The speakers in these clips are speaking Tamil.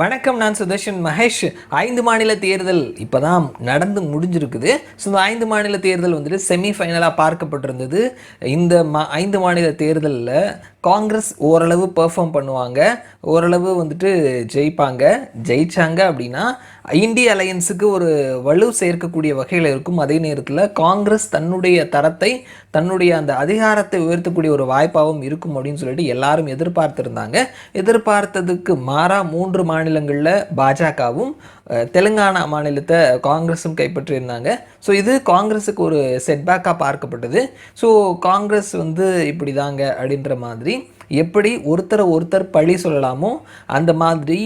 வணக்கம் நான் சுதர்ஷன் மகேஷ். ஐந்து மாநில தேர்தல் இப்போ தான் நடந்து முடிஞ்சிருக்குது. ஸோ இந்த ஐந்து மாநில தேர்தல் வந்துட்டு செமிஃபைனலாக பார்க்கப்பட்டிருந்தது. இந்த மா ஐந்து மாநில தேர்தலில் காங்கிரஸ் ஓரளவு பெர்ஃபார்ம் பண்ணுவாங்க. ஓரளவு வந்துட்டு ஜெயிப்பாங்க. ஜெயிச்சாங்க அப்படின்னா இந்திய அலையன்ஸுக்கு ஒரு வலு சேர்க்கக்கூடிய வகையில் இருக்கும். அதே நேரத்தில் காங்கிரஸ் தன்னுடைய தரத்தை தன்னுடைய அந்த அதிகாரத்தை உயர்த்தக்கூடிய ஒரு வாய்ப்பாகவும் இருக்கும் அப்படின்னு சொல்லிட்டு எல்லாரும் எதிர்பார்த்துருந்தாங்க. எதிர்பார்த்ததுக்கு மாறா மூன்று மாநிலங்களில் பாஜகவும் தெலுங்கானா மாநிலத்தை காங்கிரஸும் கைப்பற்றியிருந்தாங்க. ஸோ இது காங்கிரஸுக்கு ஒரு செட்பேக்காக பார்க்கப்பட்டது. ஸோ காங்கிரஸ் வந்து இப்படி தாங்க அப்படின்ற மாதிரி எப்படி ஒருத்தரை ஒருத்தர் பழி சொல்லலாமோ அந்த மாதிரி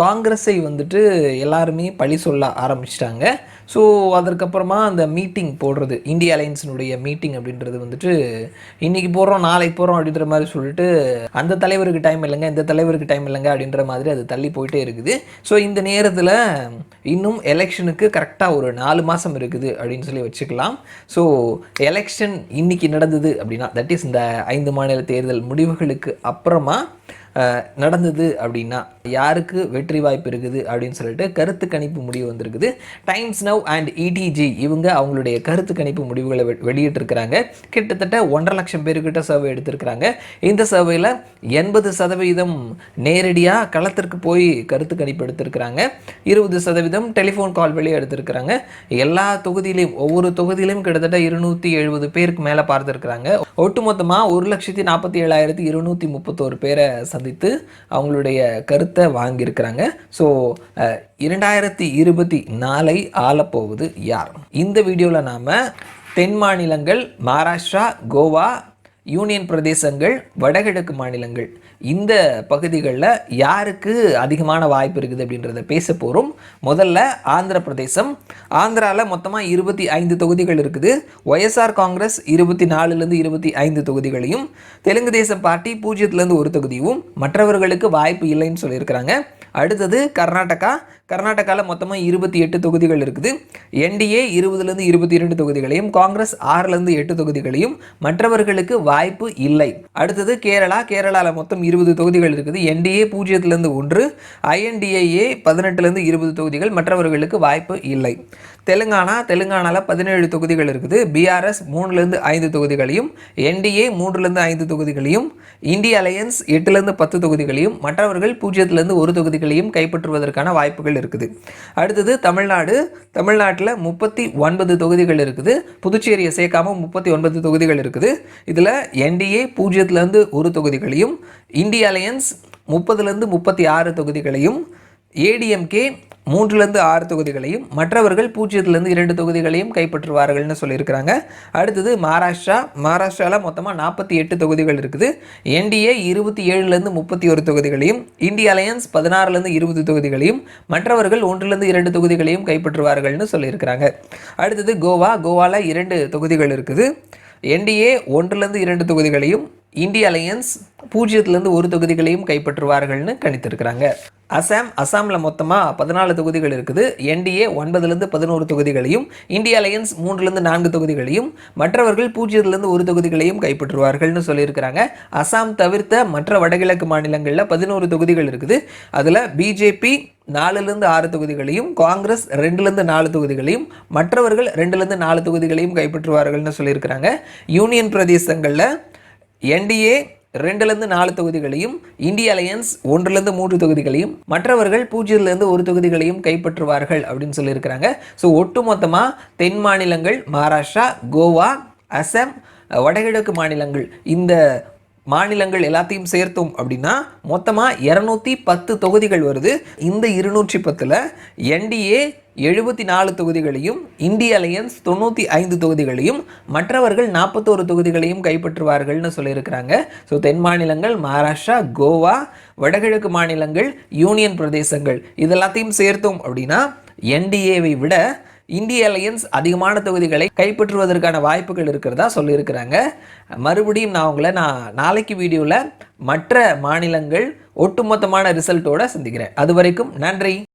காங்கிரஸை வந்துட்டு எல்லாருமே பழி சொல்ல ஆரம்பிச்சிட்டாங்க. ஸோ அதற்கப்புறமா அந்த மீட்டிங் போடுறது இந்திய அலையன்ஸினுடைய மீட்டிங் அப்படின்றது வந்துட்டு இன்றைக்கி போகிறோம் நாளைக்கு போகிறோம் அப்படின்ற மாதிரி சொல்லிட்டு அந்த தலைவருக்கு டைம் இல்லைங்க இந்த தலைவருக்கு டைம் இல்லைங்க அப்படின்ற மாதிரி அது தள்ளி போயிட்டே இருக்குது. ஸோ இந்த நேரத்தில் இன்னும் எலெக்ஷனுக்கு கரெக்டாக ஒரு நாலு மாதம் இருக்குது அப்படின்னு சொல்லி வச்சுக்கலாம். ஸோ எலெக்ஷன் இன்னைக்கு நடந்தது அப்படின்னா தட் இஸ் இந்த ஐந்து மாநில தேர்தல் முடிவுகளுக்கு அப்புறமா நடந்தது அப்படின்னா யாருக்கு வெற்றி வாய்ப்பு இருக்குது அப்படின்னு சொல்லிட்டு கருத்து கணிப்பு முடிவு வந்திருக்குது. டைம்ஸ் நவ் அண்ட் இடிஜி இவங்க அவங்களுடைய கருத்து கணிப்பு முடிவுகளை வெளியிட்டிருக்கிறாங்க. கிட்டத்தட்ட ஒன்றரை லட்சம் பேர்கிட்ட சர்வே எடுத்திருக்கிறாங்க. இந்த சர்வேல எண்பது சதவீதம் நேரடியாக களத்திற்கு போய் கருத்து கணிப்பு எடுத்திருக்கிறாங்க இருபது சதவீதம் டெலிஃபோன் கால் வழியாக எடுத்திருக்கிறாங்க. எல்லா தொகுதியிலையும் ஒவ்வொரு தொகுதியிலையும் கிட்டத்தட்ட இருநூற்றி எழுபது பேருக்கு மேலே பார்த்துருக்குறாங்க. ஒட்டுமொத்தமாக ஒரு லட்சத்தி நாற்பத்தி ஏழாயிரத்தி இருநூற்றி முப்பத்தோரு பேரை சந்தித்து அவங்களுடைய கருத்தை வாங்கியிருக்கிறாங்க. ஸோ இரண்டாயிரத்தி இருபத்தி நாலை ஆளப்போவது யார்? இந்த வீடியோவில் நாம் தென் மாநிலங்கள் மகாராஷ்டிரா கோவா யூனியன் பிரதேசங்கள் வடகிழக்கு மாநிலங்கள். இந்த பகுதிகளில் யாருக்கு அதிகமான வாய்ப்பு இருக்குது அப்படின்றத பேச போகிறோம் முதல்ல ஆந்திர பிரதேசம். ஆந்திராவில் மொத்தமாக இருபத்தி ஐந்து தொகுதிகள் இருக்குது. ஒய்எஸ்ஆர் காங்கிரஸ் இருபத்தி நாலுலேருந்து இருபத்தி ஐந்து தொகுதிகளையும் தெலுங்கு தேசம் பார்ட்டி பூஜ்ஜியத்துலேருந்து ஒரு தொகுதியும் மற்றவர்களுக்கு வாய்ப்பு இல்லைன்னு சொல்லியிருக்கிறாங்க. அடுத்தது கர்நாடகா கர்நாடகாவில் மொத்தமாக இருபத்தி எட்டு தொகுதிகள் இருக்குது. என்டிஏ இருபதுலேருந்து இருபத்தி இரண்டு தொகுதிகளையும் காங்கிரஸ் ஆறுலேருந்து எட்டு தொகுதிகளையும் மற்றவர்களுக்கு வாய்ப்பு இல்லை. அடுத்தது கேரளா கேரளாவில் மொத்தம் இருபது தொகுதிகள் இருக்குது. என்டிஏ பூஜ்ஜியத்துலேருந்து ஒன்று ஐஎன்டிஏஏ பதினெட்டுலேருந்து இருபது தொகுதிகள் மற்றவர்களுக்கு வாய்ப்பு இல்லை. தெலுங்கானா தெலுங்கானாவில் பதினேழு தொகுதிகள் இருக்குது. பிஆர்எஸ் மூணுலேருந்து ஐந்து தொகுதிகளையும் என்டிஏ மூன்றுலேருந்து ஐந்து தொகுதிகளையும் இந்திய அலையன்ஸ் எட்டுலேருந்து பத்து தொகுதிகளையும் மற்றவர்கள் பூஜ்ஜியத்துலேருந்து ஒரு தொகுதிகளையும் கைப்பற்றுவதற்கான வாய்ப்புகள் இருக்குது. அடுத்தது தமிழ்நாடு. தமிழ்நாட்டில் முப்பத்தி ஒன்பது தொகுதிகள் இருக்குது. புதுச்சேரியை சேர்க்காமல் முப்பத்தி ஒன்பது தொகுதிகள் இருக்குது. இதில் என்டிஏ பூஜ்ஜியத்துலேருந்து ஒரு தொகுதிகளையும் இந்திய அலையன்ஸ் முப்பதுலேருந்து முப்பத்தி ஆறு தொகுதிகளையும் ஏடிஎம்கே மூன்றுலேருந்து ஆறு தொகுதிகளையும் மற்றவர்கள் பூஜ்ஜியத்துலேருந்து இரண்டு தொகுதிகளையும் கைப்பற்றுவார்கள்னு சொல்லியிருக்கிறாங்க. அடுத்தது மகாராஷ்டிரா. மகாராஷ்டிராவில் மொத்தமாக நாற்பத்தி எட்டு தொகுதிகள் இருக்குது. என்டிஏ இருபத்தி ஏழுலேருந்து முப்பத்தி ஒரு தொகுதிகளையும் இந்திய அலையன்ஸ் பதினாறுலேருந்து இருபது தொகுதிகளையும் மற்றவர்கள் ஒன்றுலேருந்து இரண்டு தொகுதிகளையும் கைப்பற்றுவார்கள்னு சொல்லியிருக்கிறாங்க. அடுத்தது கோவா. கோவாவில் இரண்டு தொகுதிகள் இருக்குது. என்டிஏ ஒன்றுலேருந்து இரண்டு தொகுதிகளையும் இந்திய அலையன்ஸ் பூஜ்ஜியத்துலேருந்து ஒரு தொகுதிகளையும் கைப்பற்றுவார்கள்னு கணித்திருக்கிறாங்க. அசாம் அசாமில் மொத்தமாக பதினாலு தொகுதிகள் இருக்குது. என்டிஏ ஒன்பதுலேருந்து பதினோரு தொகுதிகளையும் இந்திய அலையன்ஸ் மூன்றுலேருந்து நான்கு தொகுதிகளையும் மற்றவர்கள் பூஜ்ஜியத்துலேருந்து ஒரு தொகுதிகளையும் கைப்பற்றுவார்கள்னு சொல்லியிருக்கிறாங்க. அசாம் தவிர்த்த மற்ற வடகிழக்கு மாநிலங்களில் பதினோரு தொகுதிகள் இருக்குது. அதில் பிஜேபி நாலுலேருந்து ஆறு தொகுதிகளையும் காங்கிரஸ் ரெண்டுலேருந்து நாலு தொகுதிகளையும் மற்றவர்கள் ரெண்டுலேருந்து நாலு தொகுதிகளையும் கைப்பற்றுவார்கள்னு சொல்லியிருக்கிறாங்க. யூனியன் பிரதேசங்களில் என்டிஏ ரெண்டுலேருந்து நாலு தொகுதிகளையும் இந்திய அலையன்ஸ் ஒன்றுலேருந்து மூன்று தொகுதிகளையும் மற்றவர்கள் பூஜ்ஜியத்துலேருந்து ஒரு தொகுதிகளையும் கைப்பற்றுவார்கள் அப்படின்னு சொல்லியிருக்கிறாங்க. ஸோ ஒட்டுமொத்தமாக தென் மாநிலங்கள் மகாராஷ்டிரா கோவா அசாம் வடகிழக்கு மாநிலங்கள் இந்த மாநிலங்கள் எல்லாத்தையும் சேர்த்தோம் அப்படின்னா மொத்தமாக இரநூத்தி பத்து தொகுதிகள் வருது. இந்த இருநூற்றி பத்தில் என்டிஏ எழுபத்தி நாலு தொகுதிகளையும் இந்திய அலையன்ஸ் தொண்ணூற்றி ஐந்து தொகுதிகளையும் மற்றவர்கள் நாற்பத்தோரு தொகுதிகளையும் கைப்பற்றுவார்கள்னு சொல்லியிருக்கிறாங்க. ஸோ தென் மாநிலங்கள் மகாராஷ்டிரா கோவா வடகிழக்கு மாநிலங்கள் யூனியன் பிரதேசங்கள் இதெல்லாத்தையும் சேர்த்தோம் அப்படின்னா என்டிஏவை விட இந்திய அலையன்ஸ் அதிகமான தொகுதிகளை கைப்பற்றுவதற்கான வாய்ப்புகள் இருக்கிறதா சொல்லியிருக்கிறாங்க. மறுபடியும் நான் உங்களை நான் நாளைக்கு வீடியோவில் மற்ற மாநிலங்கள் ஒட்டுமொத்தமான ரிசல்ட்டோட சந்திக்கிறேன். அது வரைக்கும் நன்றி.